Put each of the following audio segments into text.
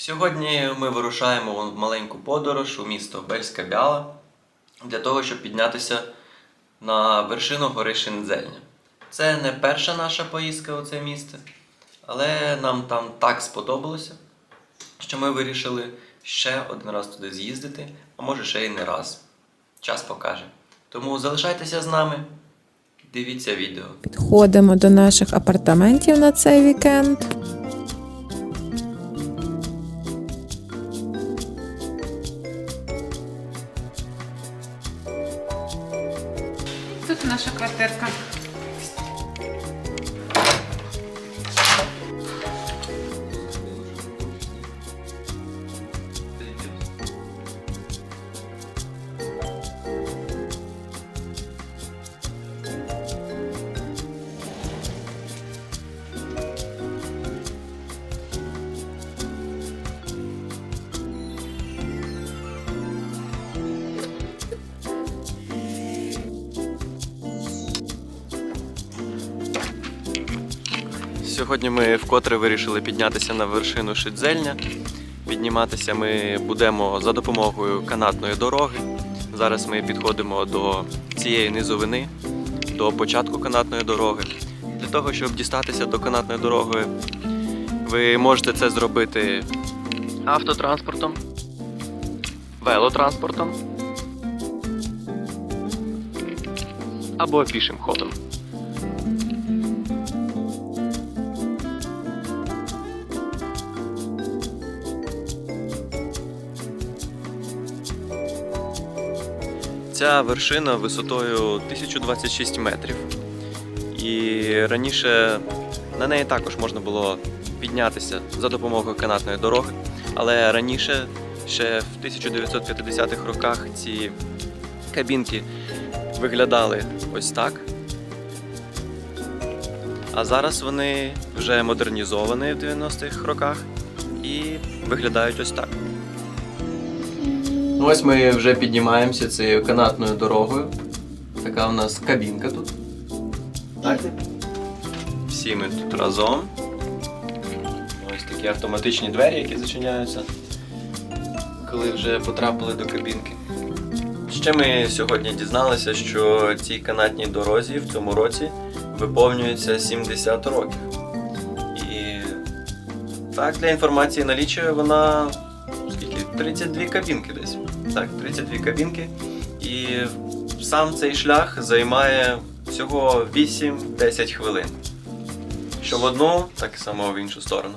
Сьогодні ми вирушаємо в маленьку подорож у місто Бельська Бяла для того, щоб піднятися на вершину гори Шиндзельня. Це не перша наша поїздка у це місто, але нам там так сподобалося, що ми вирішили ще один раз туди з'їздити, а може ще й не раз. Час покаже. Тому залишайтеся з нами, дивіться відео. Підходимо до наших апартаментів на цей вікенд. Наша квартирка. Сьогодні ми вкотре вирішили піднятися на вершину Шидзельня. Підніматися ми будемо за допомогою канатної дороги. Зараз ми підходимо до цієї низовини, до початку канатної дороги. Для того, щоб дістатися до канатної дороги, ви можете це зробити автотранспортом, велотранспортом або пішим ходом. Ця вершина висотою 1026 метрів. І раніше на неї також можна було піднятися за допомогою канатної дороги. Але раніше, ще в 1950-х роках, ці кабінки виглядали ось так. А зараз вони вже модернізовані в 90-х роках і виглядають ось так. Ну, Ось ми вже піднімаємося цією канатною дорогою. Така у нас кабінка тут. Так? Всі ми тут разом. Ось такі автоматичні двері, які зачиняються, коли вже потрапили до кабінки. Ще ми сьогодні дізналися, що цій канатній дорозі в цьому році виповнюється 70 років. І так, для інформації налічує вона? 32 кабінки десь. Так, 32 кабінки. І сам цей шлях займає всього 8-10 хвилин. Що в одну, так само в іншу сторону.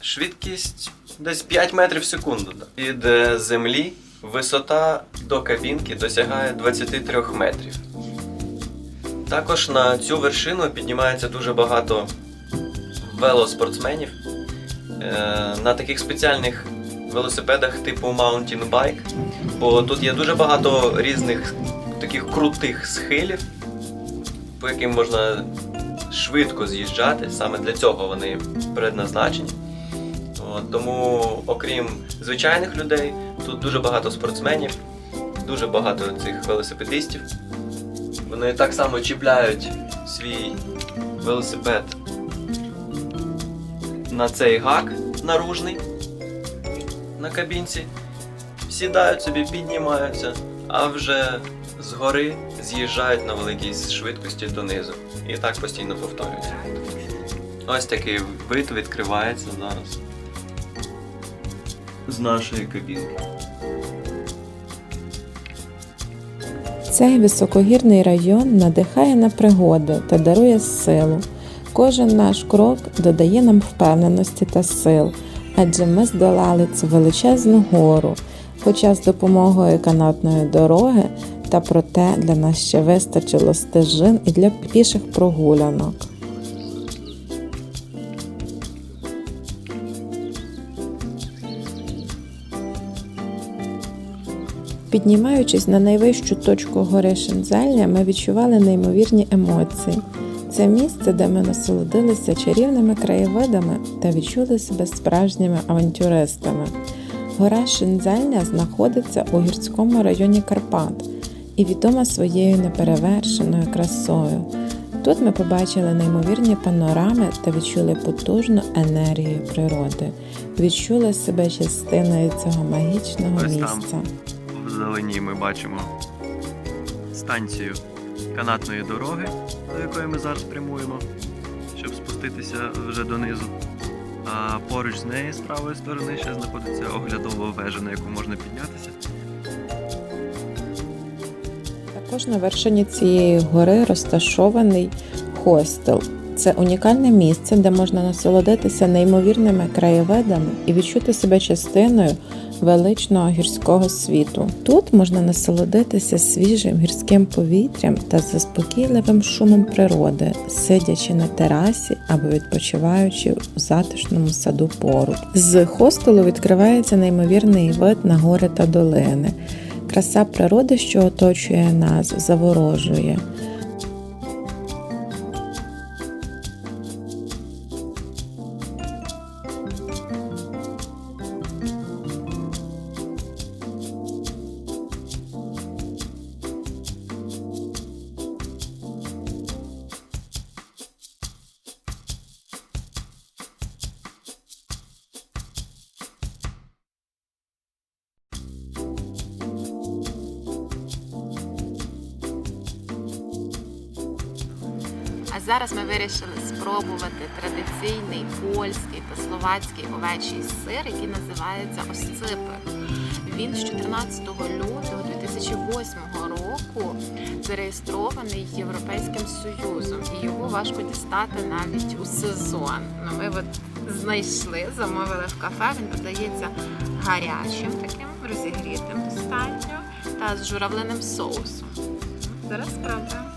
Швидкість десь 5 метрів в секунду. Від землі висота до кабінки досягає 23 метрів. Також на цю вершину піднімається дуже багато велоспортсменів е, на таких спеціальних велосипедах типу Mountain Bike, бо тут є дуже багато різних таких крутих схилів, по яким можна швидко з'їжджати. Саме для цього вони предназначені. От, тому, окрім звичайних людей, тут дуже багато спортсменів, дуже багато цих велосипедистів. Вони так само чіпляють свій велосипед на цей гак наружний на кабінці, сідають собі, піднімаються, а вже згори з'їжджають на великій швидкості донизу. І так постійно повторюється. Ось такий вид відкривається зараз з нашої кабінки. Цей високогірний район надихає на пригоди та дарує силу. Кожен наш крок додає нам впевненості та сил, адже ми здолали цю величезну гору, хоча з допомогою канатної дороги, та проте для нас ще вистачило стежин і для піших прогулянок. Піднімаючись на найвищу точку гори Шензельня, ми відчували неймовірні емоції. Це місце, де ми насолодилися чарівними краєвидами та відчули себе справжніми авантюристами. Гора Шензельня знаходиться у гірському районі Карпат і відома своєю неперевершеною красою. Тут ми побачили неймовірні панорами та відчули потужну енергію природи, відчули себе частиною цього магічного Ось там. місця. Вдалині ми бачимо станцію канатної дороги, до якої ми зараз прямуємо, щоб спуститися вже донизу. А поруч з нею, з правої сторони, ще знаходиться оглядова вежа, на яку можна піднятися. Також на вершині цієї гори розташований хостел. Це унікальне місце, де можна насолодитися неймовірними краєвидами і відчути себе частиною величного гірського світу. Тут можна насолодитися свіжим гірським повітрям та заспокійливим шумом природи, сидячи на терасі або відпочиваючи у затишному саду поруч. З хостелу відкривається неймовірний вид на гори та долини. Краса природи, що оточує нас, заворожує. Зараз ми вирішили спробувати традиційний польський та словацький овечий сир, який називається осципи. Він з 14 лютого 2008 року зареєстрований Європейським Союзом, і його важко дістати навіть у сезон. Ну, ми от знайшли, замовили в кафе. Він подається гарячим, таким розігрітим достатньо та з журавлиним соусом. Зараз спробуємо.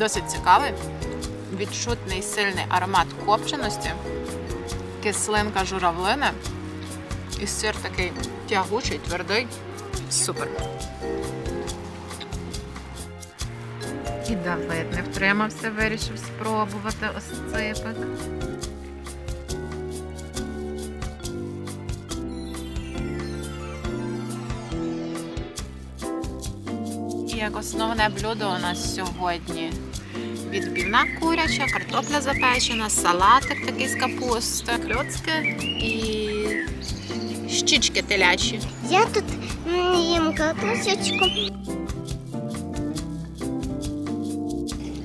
Досить цікавий. Відчутний сильний аромат копченості, кислинка журавлини. І сир такий тягучий, твердий. Супер. І Давид не втримався, вирішив спробувати ось осципик. І як основне блюдо у нас сьогодні відбивна куряча, картопля запечена, салатик такий з капусти, кльоцки і щічки телячі. Я тут їм картошечку.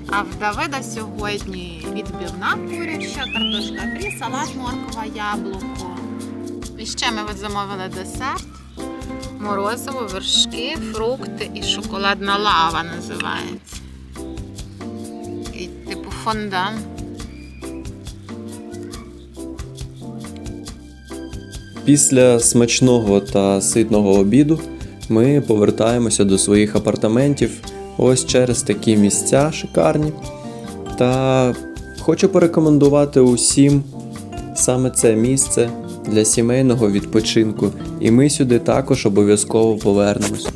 А в Давида сьогодні відбивна куряча, картошка фрі, салат, морква, яблуко. І ще ми замовили десерт. Морозиво, вершки, фрукти і шоколадна лава називається. І типу фондан. Після смачного та ситного обіду ми повертаємося до своїх апартаментів ось через такі місця шикарні. Та хочу порекомендувати усім саме це місце для сімейного відпочинку. І ми сюди також обов'язково повернемось.